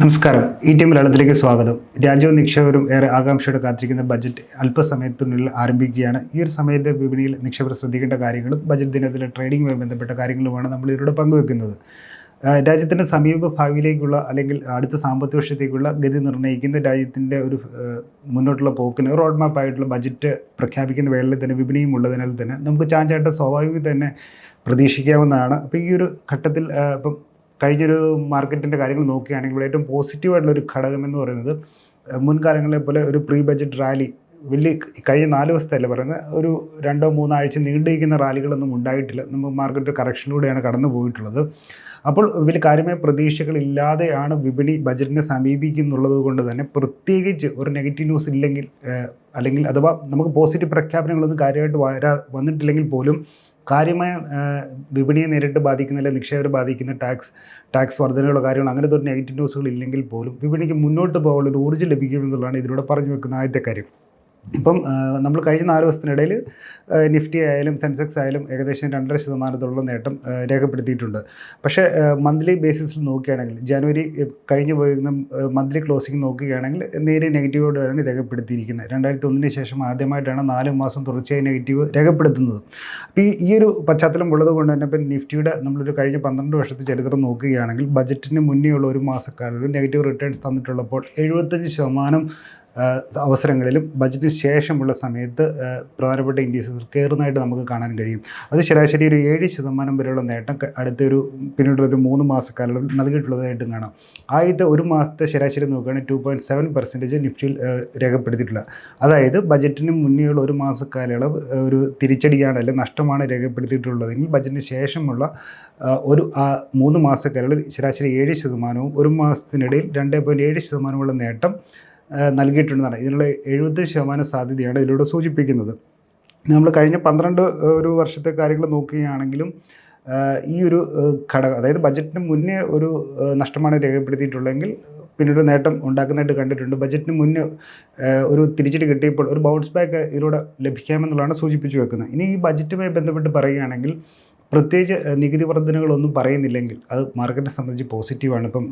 നമസ്കാരം. E T മലയാളത്തിലേക്ക് സ്വാഗതം. രാജ്യവും നിക്ഷേപകരും ഏറെ ആകാംക്ഷയോടെ കാത്തിരിക്കുന്ന ബജറ്റ് അല്പസമയത്തിനുള്ളിൽ ആരംഭിക്കുകയാണ്. ഈ ഒരു സമയത്തെ വിപണിയിൽ നിക്ഷേപകർ ശ്രദ്ധിക്കേണ്ട കാര്യങ്ങളും ബജറ്റ് ദിനത്തിലെ ട്രേഡിംഗുമായി ബന്ധപ്പെട്ട കാര്യങ്ങളുമാണ് നമ്മൾ ഇതിലൂടെ പങ്കുവെക്കുന്നത്. രാജ്യത്തിന്റെ സമീപ ഭാവിയിലേക്കുള്ള അല്ലെങ്കിൽ അടുത്ത സാമ്പത്തിക വർഷത്തേക്കുള്ള ഗതി നിർണയിക്കുന്ന രാജ്യത്തിന്റെ ഒരു മുന്നോട്ടുള്ള പോക്കിന് റോഡ് മാപ്പായിട്ടുള്ള ബജറ്റ് പ്രഖ്യാപിക്കുന്ന വേളയിൽ തന്നെ വിപണിയും ഉള്ളതിനാൽ തന്നെ നമുക്ക് ചാഞ്ചാട്ടം സ്വാഭാവികം തന്നെ പ്രതീക്ഷിക്കാവുന്നതാണ്. അപ്പോൾ ഈ ഒരു ഘട്ടത്തിൽ ഇപ്പം കഴിഞ്ഞൊരു മാർക്കറ്റിന്റെ കാര്യങ്ങൾ നോക്കുകയാണെങ്കിൽ ഏറ്റവും പോസിറ്റീവായിട്ടുള്ള ഒരു ഘടകം എന്ന് പറയുന്നത് മുൻകാലങ്ങളെ പോലെ ഒരു പ്രീ ബജറ്റ് റാലി വലിയ കഴിഞ്ഞ നാല് ദിവസത്തല്ല പറയുന്നത് ഒരു രണ്ടോ മൂന്നോ ആഴ്ച നീണ്ടിരിക്കുന്ന റാലികളൊന്നും ഉണ്ടായിട്ടില്ല. നമ്മൾ മാർക്കറ്റ് കറക്ഷനിലൂടെയാണ് കടന്നു പോയിട്ടുള്ളത്. അപ്പോൾ വലിയ കാര്യമായ പ്രതീക്ഷകളില്ലാതെയാണ് വിപണി ബജറ്റിനെ സമീപിക്കുന്നുള്ളത് കൊണ്ട് തന്നെ പ്രത്യേകിച്ച് ഒരു നെഗറ്റീവ് ന്യൂസ് ഇല്ലെങ്കിൽ അല്ലെങ്കിൽ അഥവാ നമുക്ക് പോസിറ്റീവ് പ്രഖ്യാപനങ്ങളൊന്നും കാര്യമായിട്ട് വരാ വന്നിട്ടില്ലെങ്കിൽ പോലും കാര്യമായ വിപണിയെ നേരിട്ട് ബാധിക്കുന്നില്ല നിക്ഷേപരെ ബാധിക്കുന്ന ടാക്സ് ടാക്സ് വർധനകളോ കാര്യങ്ങൾ അങ്ങനത്തെ ഒരു നെഗറ്റീവ് ന്യൂസുകൾ ഇല്ലെങ്കിൽ പോലും വിപണിക്ക് മുന്നോട്ട് പോകാനുള്ള ഒരു ഊർജം ലഭിക്കുമെന്നുള്ളതാണ് ഇതിലൂടെ പറഞ്ഞു വെക്കുന്ന ആദ്യത്തെ കാര്യം. ഇപ്പം നമ്മൾ കഴിഞ്ഞ നാല് ദിവസത്തിനിടയിൽ നിഫ്റ്റി ആയാലും സെൻസെക്സ് ആയാലും ഏകദേശം രണ്ടര ശതമാനത്തോളം നേട്ടം രേഖപ്പെടുത്തിയിട്ടുണ്ട്. പക്ഷേ മന്ത്ലി ബേസിസിൽ നോക്കുകയാണെങ്കിൽ ജനുവരി കഴിഞ്ഞു പോയിരുന്ന മന്ത്ലി ക്ലോസിംഗ് നോക്കുകയാണെങ്കിൽ നേരെ നെഗറ്റീവോടെയാണ് രേഖപ്പെടുത്തിയിരിക്കുന്നത്. രണ്ടായിരത്തി ഒന്നിന് ശേഷം ആദ്യമായിട്ടാണ് നാല് മാസം തുടർച്ചയായി നെഗറ്റീവ് രേഖപ്പെടുത്തുന്നത്. അപ്പോൾ ഈ ഒരു പശ്ചാത്തലം ഉള്ളത് കൊണ്ട് തന്നെ ഇപ്പം നിഫ്റ്റിയുടെ നമ്മളൊരു കഴിഞ്ഞ പന്ത്രണ്ട് വർഷത്തെ ചരിത്രം നോക്കുകയാണെങ്കിൽ ബജറ്റിന് മുന്നേ ഉള്ള ഒരു മാസക്കാലം നെഗറ്റീവ് റിട്ടേൺസ് തന്നിട്ടുള്ളപ്പോൾ എഴുപത്തഞ്ച് ശതമാനം അവസരങ്ങളിലും ബജറ്റിന് ശേഷമുള്ള സമയത്ത് പ്രധാനപ്പെട്ട ഇൻഡീസസ് കയറുന്നതായിട്ട് നമുക്ക് കാണാൻ കഴിയും. അത് ശരാശരി ഒരു ഏഴ് ശതമാനം വരെയുള്ള നേട്ടം അടുത്ത അടുത്തൊരു പിന്നീട് ഒരു മൂന്ന് മാസക്കാലം നൽകിയിട്ടുള്ളതായിട്ടും കാണാം. ആദ്യത്തെ ഒരു മാസത്തെ ശരാശരി നോക്കുകയാണെങ്കിൽ ടു പോയിന്റ് സെവൻ പെർസെന്റേജ് നിഫ്റ്റിയിൽ രേഖപ്പെടുത്തിയിട്ടുള്ള. അതായത് ബജറ്റിന് മുന്നേയുള്ള ഒരു മാസക്കാലയളവ് ഒരു തിരിച്ചടിയാണ് അല്ലെങ്കിൽ നഷ്ടമാണ് രേഖപ്പെടുത്തിയിട്ടുള്ളതെങ്കിൽ ബജറ്റിന് ശേഷമുള്ള ഒരു മൂന്ന് മാസക്കാലയളവിൽ ശരാശരി ഏഴ് ശതമാനവും ഒരു മാസത്തിനിടയിൽ രണ്ട് പോയിന്റ് ഏഴ് ശതമാനമുള്ള നേട്ടം നൽകിയിട്ടുണ്ടെന്നാണ്. ഇതിനുള്ള എഴുപത് ശതമാനം സാധ്യതയാണ് ഇതിലൂടെ സൂചിപ്പിക്കുന്നത്. നമ്മൾ കഴിഞ്ഞ പന്ത്രണ്ട് ഒരു വർഷത്തെ കാര്യങ്ങൾ നോക്കുകയാണെങ്കിലും ഈ ഒരു ഘടകം അതായത് ബജറ്റിന് മുന്നേ ഒരു നഷ്ടമാണ് രേഖപ്പെടുത്തിയിട്ടുള്ളതെങ്കിൽ പിന്നീട് നേട്ടം ഉണ്ടാക്കുന്നതായിട്ട് കണ്ടിട്ടുണ്ട്. ബജറ്റിന് മുന്നേ ഒരു തിരിച്ചിട്ട് കിട്ടിയപ്പോൾ ഒരു ബൗൺസ് ബാക്ക് ഇതിലൂടെ ലഭിക്കാമെന്നുള്ളതാണ് സൂചിപ്പിച്ചു വെക്കുന്നത്. ഇനി ഈ ബജറ്റുമായി ബന്ധപ്പെട്ട് പറയുകയാണെങ്കിൽ പ്രത്യേകിച്ച് നികുതി വർധനകളൊന്നും പറയുന്നില്ലെങ്കിൽ അത് മാർക്കറ്റിനെ സംബന്ധിച്ച് പോസിറ്റീവാണ്. ഇപ്പം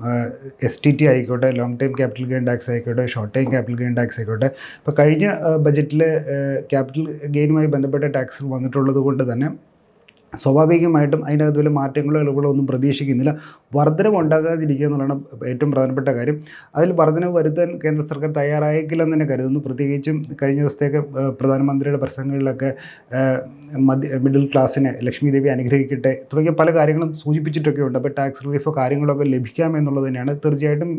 എസ് ടി ടി ആയിക്കോട്ടെ long time capital gain tax ആയിക്കോട്ടെ short time capital gain tax ആയിക്കോട്ടെ. ഇപ്പോൾ കഴിഞ്ഞ ബജറ്റിൽ ക്യാപിറ്റൽ ഗെയിനുമായി ബന്ധപ്പെട്ട ടാക്സ് വന്നിട്ടുള്ളത് കൊണ്ട് തന്നെ സ്വാഭാവികമായിട്ടും അതിനകത്ത് വലിയ മാറ്റങ്ങളോ ഇളവുകളോ ഒന്നും പ്രതീക്ഷിക്കുന്നില്ല. വർധനവ് ഉണ്ടാകാതിരിക്കുക എന്നുള്ളതാണ് ഏറ്റവും പ്രധാനപ്പെട്ട കാര്യം. അതിൽ വർധനവ് വരുത്താൻ കേന്ദ്ര സർക്കാർ തയ്യാറായേക്കില്ലെന്ന് തന്നെ കരുതുന്നു. പ്രത്യേകിച്ചും കഴിഞ്ഞ ദിവസത്തേക്ക് പ്രധാനമന്ത്രിയുടെ പ്രസംഗങ്ങളിലൊക്കെ മധ്യ മിഡിൽ ക്ലാസ്സിനെ ലക്ഷ്മി ദേവി അനുഗ്രഹിക്കട്ടെ തുടങ്ങിയ പല കാര്യങ്ങളും സൂചിപ്പിച്ചിട്ടൊക്കെ ഉണ്ട് അപ്പോൾ ടാക്സ് റിലീഫോ കാര്യങ്ങളൊക്കെ ലഭിക്കാമെന്നുള്ളത് തന്നെയാണ്. തീർച്ചയായിട്ടും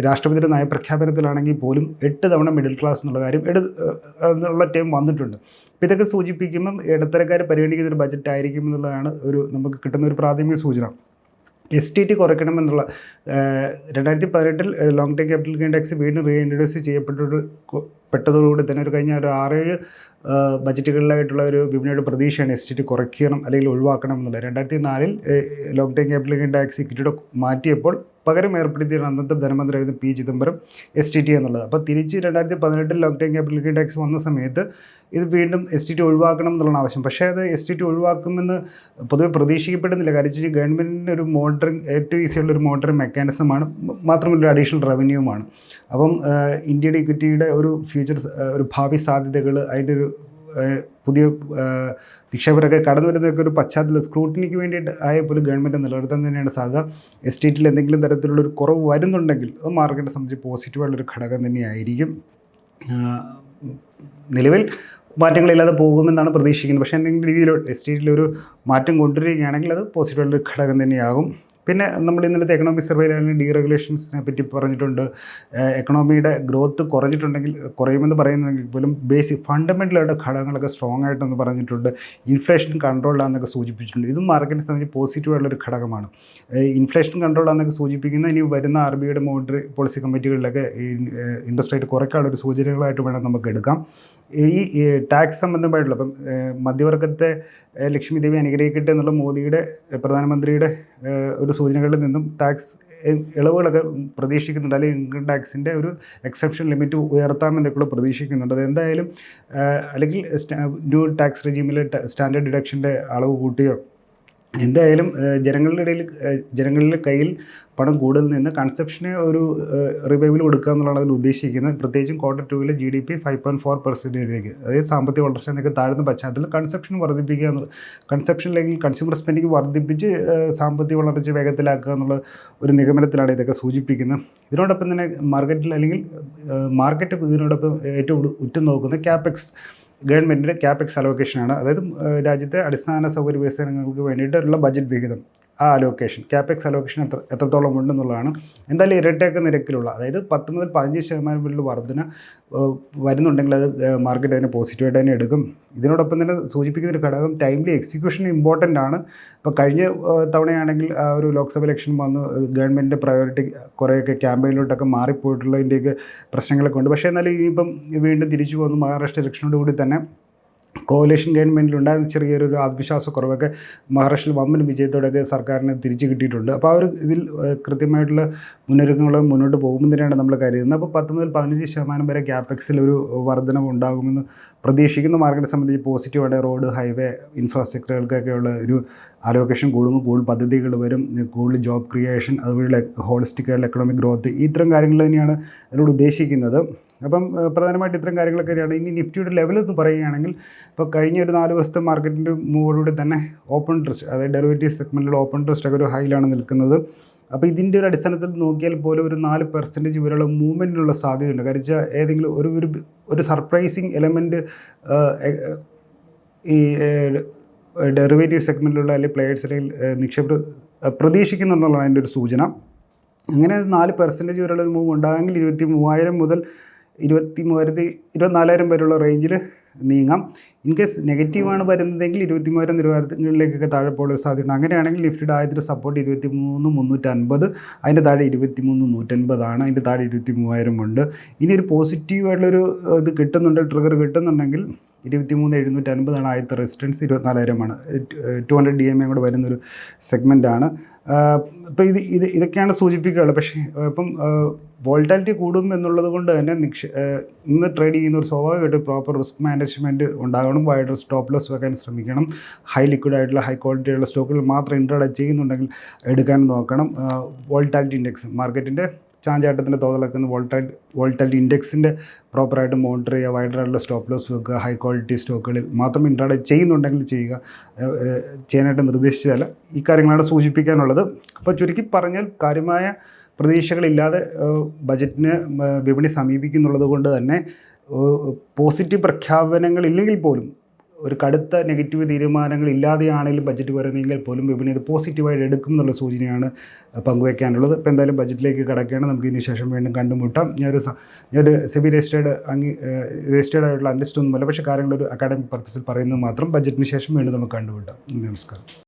രാഷ്ട്രപതിയുടെ നയപ്രഖ്യാപനത്തിലാണെങ്കിൽ പോലും എട്ട് തവണ മിഡിൽ ക്ലാസ് എന്നുള്ള കാര്യം എടു എന്നുള്ള ടൈം വന്നിട്ടുണ്ട്. അപ്പോൾ ഇതൊക്കെ സൂചിപ്പിക്കുമ്പം ഇടത്തരക്കാർ പരിഗണിക്കുന്ന ഒരു ബജറ്റ് ആയിരിക്കും എന്നുള്ളതാണ് ഒരു നമുക്ക് കിട്ടുന്ന ഒരു പ്രാഥമിക സൂചന. എസ് ടി ടി കുറയ്ക്കണമെന്നുള്ള രണ്ടായിരത്തി പതിനെട്ടിൽ long term capital gain tax വീണ്ടും റീഇൻട്രൊഡ്യൂസ് ചെയ്യപ്പെട്ടൊരു കൊ- പെട്ടതോടുകൂടി തന്നെ ഒരു കഴിഞ്ഞ ഒരു ആറേഴ് ബജറ്റുകളിലായിട്ടുള്ള ഒരു വിപണിയുടെ പ്രതീക്ഷയാണ് എസ് ടി ടി കുറയ്ക്കണം അല്ലെങ്കിൽ ഒഴിവാക്കണം എന്നുള്ളത്. രണ്ടായിരത്തി നാലിൽ long term capital gain tax ഇക്വിറ്റിയുടെ മാറ്റിയപ്പോൾ പകരം ഏർപ്പെടുത്തിയാണ് അന്നത്തെ ധനമന്ത്രിയായിരുന്നു P Chidambaram S T T എന്നുള്ളത്. അപ്പോൾ തിരിച്ച് രണ്ടായിരത്തി പതിനെട്ടിൽ ലോക്ക്ഡൗൺ ക്യാപിറ്റൽ ടാക്സ് വന്ന സമയത്ത് ഇത് വീണ്ടും എസ് ടി ടി ഒഴിവാക്കണം എന്നുള്ളതാണ് ആവശ്യം. പക്ഷേ അത് എസ് ടി ടി ഒഴിവാക്കുമെന്ന് പൊതുവെ പ്രതീക്ഷിക്കപ്പെടുന്നില്ല. കാര്യം ഗവൺമെന്റിന്റെ ഒരു മോണിറ്ററിങ് ഏറ്റവും ഈസിയുള്ള ഒരു മോണിറ്ററിങ് മെക്കാനിസമാണ് മാത്രമല്ല ഒരു അഡീഷണൽ റവന്യൂമാണ് അപ്പം ഇന്ത്യയുടെ ഇക്വിറ്റിയുടെ ഒരു ഫ്യൂച്ചർ ഒരു ഭാവി സാധ്യതകൾ അതിന്റെ ഒരു പുതിയ നിക്ഷേപരൊക്കെ കടന്നു വരുന്നതൊക്കെ ഒരു പശ്ചാത്തലം സ്ക്രൂട്ടിനിക്ക് വേണ്ടിയിട്ട് ആയ പോലും ഗവൺമെന്റ് നിലനിർത്താൻ തന്നെയാണ് സാധ്യത. എസ്റ്റേറ്റിൽ എന്തെങ്കിലും തരത്തിലുള്ള ഒരു കുറവ് വരുന്നുണ്ടെങ്കിൽ അത് മാർക്കറ്റിനെ സംബന്ധിച്ച് പോസിറ്റീവായിട്ടുള്ളൊരു ഘടകം തന്നെയായിരിക്കും. നിലവിൽ മാറ്റങ്ങളില്ലാതെ പോകുമെന്നാണ് പ്രതീക്ഷിക്കുന്നത്. പക്ഷേ എന്തെങ്കിലും രീതിയിൽ എസ്റ്റേറ്റിലൊരു മാറ്റം കൊണ്ടുവരികയാണെങ്കിൽ അത് പോസിറ്റീവായുള്ളൊരു ഘടകം തന്നെയാകും. പിന്നെ നമ്മൾ ഇന്നലത്തെ എക്കണോമിക് സർവേയിൽ സർവേയിലാണെങ്കിൽ ഡീറെഗുലേഷൻസിനെ പറ്റി പറഞ്ഞിട്ടുണ്ട്. എക്കണോമിയുടെ ഗ്രോത്ത് കുറഞ്ഞിട്ടുണ്ടെങ്കിൽ കുറയുമെന്ന് പറയുന്നുണ്ടെങ്കിൽ പോലും ബേസിക് ഫണ്ടമെന്റലായിട്ട് ഘടകങ്ങളൊക്കെ സ്ട്രോങ് ആയിട്ടെന്ന് പറഞ്ഞിട്ടുണ്ട്. ഇൻഫ്ലേഷൻ കൺട്രോളാന്നൊക്കെ സൂചിപ്പിച്ചിട്ടുണ്ട്. ഇതും മാർക്കറ്റിനെ സംബന്ധിച്ച് പോസിറ്റീവായിട്ടുള്ളൊരു ഘടകമാണ്. ഇൻഫ്ലേഷൻ കൺട്രോളാന്നൊക്കെ സൂചിപ്പിക്കുന്ന ഇനി വരുന്ന ആർ ബിയുടെ മോണിറ്ററി പോളിസി കമ്മിറ്റികളിലൊക്കെ ഇൻട്രസ്റ്റ് റേറ്റ് കുറയ്ക്കാനുള്ള ഒരു സൂചനകളായിട്ട് വേണം നമുക്ക് എടുക്കാം. ഈ ടാക്സ് സംബന്ധമായിട്ടുള്ള ഇപ്പം മധ്യവർഗത്തെ ലക്ഷ്മി ദേവി അനുഗ്രഹിക്കട്ടെ എന്നുള്ള മോദിയുടെ പ്രധാനമന്ത്രിയുടെ ഏഹ് സൂചനകളിൽ നിന്നും ടാക്സ് ഇളവുകളൊക്കെ പ്രതീക്ഷിക്കുന്നുണ്ട്. അല്ലെങ്കിൽ ഇൻകം ടാക്സിന്റെ ഒരു എക്സെപ്ഷൻ ലിമിറ്റ് ഉയർത്താമെന്നൊക്കെയുള്ള പ്രതീക്ഷിക്കുന്നുണ്ട്. അതെന്തായാലും അല്ലെങ്കിൽ ന്യൂ ടാക്സ് റെജീമിൽ സ്റ്റാൻഡേർഡ് ഡിഡക്ഷന്റെ അളവ് കൂട്ടിയോ എന്തായാലും ജനങ്ങളുടെ ഇടയിൽ ജനങ്ങളുടെ കയ്യിൽ പണം കൂടുതൽ നിന്ന് കൺസെപ്ഷനെ ഒരു റിവൈവൽ കൊടുക്കുക എന്നുള്ളതാണ് അതിൽ ഉദ്ദേശിക്കുന്നത്. പ്രത്യേകിച്ചും ക്വാർട്ടർ ടൂവിൽ G D P five point four പെർസെന്റേജിലേക്ക് അതായത് സാമ്പത്തിക വളർച്ച എന്നൊക്കെ താഴ്ന്ന പശ്ചാത്തലത്തിൽ കൺസെപ്ഷൻ വർദ്ധിപ്പിക്കുക എന്നുള്ളത് കൺസെപ്ഷൻ അല്ലെങ്കിൽ കൺസ്യൂമർ സ്പെൻഡിങ് വർദ്ധിപ്പിച്ച് സാമ്പത്തിക വളർച്ച വേഗത്തിലാക്കുക എന്നുള്ള ഒരു നിഗമനത്തിലാണ് ഇതൊക്കെ സൂചിപ്പിക്കുന്നത്. ഇതിനോടൊപ്പം തന്നെ മാർക്കറ്റിൽ അല്ലെങ്കിൽ മാർക്കറ്റ് ഇതിനോടൊപ്പം ഏറ്റവും ഉറ്റുനോക്കുന്ന ക്യാപെക്സ് ഗവൺമെന്റിന്റെ ക്യാപെക്സ് അലോക്കേഷനാണ്. അതായത് രാജ്യത്തെ അടിസ്ഥാന സൗകര്യ വികസനങ്ങൾക്ക് വേണ്ടിയിട്ടുള്ള ബജറ്റ് വിഹിതം. ആ അലോക്കേഷൻ ക്യാപെക്സ് അലോക്കേഷൻ എത്ര എത്രത്തോളം ഉണ്ടെന്നുള്ളതാണ്. എന്തായാലും ഇരട്ടയൊക്കെ നിരക്കിലുള്ള അതായത് പത്ത് മുതൽ പതിനഞ്ച് ശതമാനം വരെയുള്ള വർധന വരുന്നുണ്ടെങ്കിൽ അത് മാർക്കറ്റ് അതിനെ പോസിറ്റീവായിട്ട് തന്നെ എടുക്കും. ഇതിനോടൊപ്പം തന്നെ സൂചിപ്പിക്കുന്ന ഒരു ഘടകം ടൈംലി എക്സിക്യൂഷൻ ഇമ്പോർട്ടന്റ് ആണ്. ഇപ്പോൾ കഴിഞ്ഞ തവണയാണെങ്കിൽ ആ ഒരു ലോക്സഭ ഇലക്ഷൻ വന്നു ഗവൺമെന്റിന്റെ പ്രയോറിറ്റി കുറേയൊക്കെ ക്യാമ്പയിനിലോട്ടൊക്കെ മാറിപ്പോയിട്ടുള്ളതിന്റെയൊക്കെ പ്രശ്നങ്ങളൊക്കെ ഉണ്ട്. പക്ഷേ എന്നാലും ഇനിയിപ്പം വീണ്ടും തിരിച്ചു വന്നു മഹാരാഷ്ട്ര ഇലക്ഷനോട് കൂടി തന്നെ കോലേഷൻ ഗവൺമെന്റിലുണ്ടായിരുന്ന ചെറിയൊരു ഒരു ആത്മവിശ്വാസക്കുറവൊക്കെ മഹാരാഷ്ട്രയിൽ വമ്പൻ വിജയത്തോടെയൊക്കെ സർക്കാരിനെ തിരിച്ചു കിട്ടിയിട്ടുണ്ട്. അപ്പോൾ അവർ ഇതിൽ കൃത്യമായിട്ടുള്ള മുന്നൊരുക്കങ്ങൾ മുന്നോട്ട് പോകുമെന്നതിനാണ് നമ്മൾ കരുതുന്നത്. അപ്പോൾ പത്ത് മുതൽ പതിനഞ്ച് ശതമാനം വരെ ക്യാപെക്സിൽ ഒരു വർധനവ് ഉണ്ടാകുമെന്ന് പ്രതീക്ഷിക്കുന്ന. മാർക്കറ്റിനെ സംബന്ധിച്ച് പോസിറ്റീവായിട്ട് റോഡ് ഹൈവേ ഇൻഫ്രാസ്ട്രക്ചറുകൾക്കൊക്കെയുള്ള ഒരു അലോക്കേഷൻ കൂടുമ്പോൾ കൂടുതൽ പദ്ധതികൾ വരും. കൂടുതൽ ജോബ് ക്രിയേഷൻ അതുവഴിയുള്ള ഹോളിസ്റ്റിക്കായിട്ടുള്ള എക്കണോമിക് ഗ്രോത്ത് ഇത്തരം കാര്യങ്ങൾ തന്നെയാണ് അതിനോട് ഉദ്ദേശിക്കുന്നത്. അപ്പം പ്രധാനമായിട്ട് ഇത്തരം കാര്യങ്ങളൊക്കെയാണ് ഇനി നിഫ്റ്റിയുടെ ലെവൽ എന്ന് പറയുകയാണെങ്കിൽ ഇപ്പോൾ കഴിഞ്ഞ ഒരു നാല് ദിവസത്തെ മാർക്കറ്റിന്റെ മൂവോടുകൂടി തന്നെ ഓപ്പൺ ട്രസ്റ്റ് അതായത് ഡെറിവേറ്റീവ് സെഗ്മെന്റിൽ ഓപ്പൺ ട്രസ്റ്റ് ഒക്കെ ഒരു ഹൈയിലാണ് നിൽക്കുന്നത്. അപ്പോൾ ഇതിന്റെ ഒരു അടിസ്ഥാനത്തിൽ നോക്കിയാൽ പോലും ഒരു നാല് പെർസെന്റേജ് വരെയുള്ള മൂവ്മെന്റിനുള്ള സാധ്യതയുണ്ട്. കാര്യം വെച്ചാൽ ഏതെങ്കിലും ഒരു ഒരു ഒരു സർപ്രൈസിങ് എലമെന്റ് ഈ ഡെറിവേറ്റീവ് സെഗ്മെന്റിലുള്ള അല്ലെങ്കിൽ പ്ലേയേഴ്സ് അല്ലെങ്കിൽ നിക്ഷേപ പ്രതീക്ഷിക്കുന്നുണ്ടെന്നുള്ളതാണ് അതിന്റെ ഒരു സൂചന. അങ്ങനെ നാല് പെർസെന്റേജ് വരെയുള്ള മൂവ് ഉണ്ടാകുമെങ്കിൽ ഇരുപത്തി മൂവായിരം മുതൽ ഇരുപത്തി മൂവായിരത്തി ഇരുപത്തിനാലായിരം വരെയുള്ള റേഞ്ചിൽ നീങ്ങാം. ഇൻ കേസ് നെഗറ്റീവാണ് വരുന്നതെങ്കിൽ ഇരുപത്തി മൂവായിരം നിലവാരങ്ങളിലേക്കൊക്കെ താഴെ പോകാൻ സാധ്യതയുണ്ട്. അങ്ങനെയാണെങ്കിൽ ലിഫ്റ്റഡ് ആയതിന്റെ സപ്പോർട്ട് ഇരുപത്തി മൂന്ന് മുന്നൂറ്റൻപത് അതിന്റെ താഴെ ഇരുപത്തി മൂന്ന് നൂറ്റൻപതാണ് അതിന്റെ താഴെ ഇരുപത്തി മൂവായിരം ഉണ്ട്. ഇനി ഒരു പോസിറ്റീവായിട്ടുള്ളൊരു ഇത് കിട്ടുന്നുണ്ട് ട്രിഗർ കിട്ടുന്നുണ്ടെങ്കിൽ ഇരുപത്തി മൂന്ന് എഴുന്നൂറ്റി അൻപതാണ് ആദ്യത്തെ resistance ഇരുപത്തിനാലായിരമാണ്. Two hundred D M A കൂടെ വരുന്നൊരു സെഗ്മെന്റാണ് ഇപ്പോൾ ഇത് ഇത് ഇതൊക്കെയാണ് സൂചിപ്പിക്കുകയുള്ളത് പക്ഷേ ഇപ്പം വോൾട്ടാലിറ്റി കൂടും എന്നുള്ളത് കൊണ്ട് തന്നെ നിക്ഷ ഇന്ന് ട്രേഡ് ചെയ്യുന്ന ഒരു സ്വാഭാവികമായിട്ട് പ്രോപ്പർ റിസ്ക് മാനേജ്മെന്റ് ഉണ്ടാകണം. വൈഡർ സ്റ്റോപ്പ് ലോസ് വെക്കാൻ ശ്രമിക്കണം. ഹൈ ലിക്വിഡ് ആയിട്ടുള്ള ഹൈ ക്വാളിറ്റി ഉള്ള സ്റ്റോക്കുകൾ മാത്രം ഇൻട്രാഡേ ചെയ്യുന്നുണ്ടെങ്കിൽ എടുക്കാൻ നോക്കണം. വോൾട്ടാലിറ്റി ഇൻഡെക്സ് മാർക്കറ്റിന്റെ ചാഞ്ചാട്ടത്തിന്റെ തോതിളക്കുന്ന വോൾട്ടൈൽ വോൾട്ടൈൽ ഇൻഡെക്സിന്റെ പ്രോപ്പറായിട്ട് മോണിറ്റർ ചെയ്യുക വൈഡറായിട്ടുള്ള സ്റ്റോപ്പ് ലോസ് വെക്കുക ഹൈ ക്വാളിറ്റി സ്റ്റോക്കുകളിൽ മാത്രം ഇൻട്രാഡേ ചെയ്യുന്നുണ്ടെങ്കിൽ ചെയ്യുക ചെയ്യാനായിട്ട് നിർദ്ദേശിച്ചാൽ ഈ കാര്യങ്ങളാണ് സൂചിപ്പിക്കാനുള്ളത്. അപ്പോൾ ചുരുക്കി പറഞ്ഞാൽ കാര്യമായ പ്രതീക്ഷകളില്ലാതെ ബജറ്റിന് വിപണി സമീപിക്കുന്നുള്ളത് കൊണ്ട് തന്നെ പോസിറ്റീവ് പ്രഖ്യാപനങ്ങൾ ഇല്ലെങ്കിൽ പോലും ഒരു കടുത്ത നെഗറ്റീവ് തീരുമാനങ്ങൾ ഇല്ലാതെയാണെങ്കിലും ബജറ്റ് വരുന്നെങ്കിൽ പോലും വിപണി അത് പോസിറ്റീവായിട്ട് എടുക്കും എന്നുള്ള സൂചനയാണ് പങ്കുവയ്ക്കാനുള്ളത് ഇപ്പോൾ എന്തായാലും ബജറ്റിലേക്ക് കിടക്കുകയാണ്. നമുക്ക് ഇതിന് ശേഷം വീണ്ടും കണ്ടുമുട്ടാം. ഞാനൊരു ഞാനൊരു സെബി രജിസ്റ്റേർഡ് അംഗീ രജിസ്റ്റേർഡ് ആയിട്ടുള്ള അനലിസ്റ്റ് ഒന്നുമല്ല പക്ഷേ കാര്യങ്ങളൊരു അക്കാഡമിക് പർപ്പസിൽ പറയുന്നത് മാത്രം ബജറ്റിന് ശേഷം വീണ്ടും നമുക്ക് കണ്ടുമുട്ടാം. നമസ്കാരം.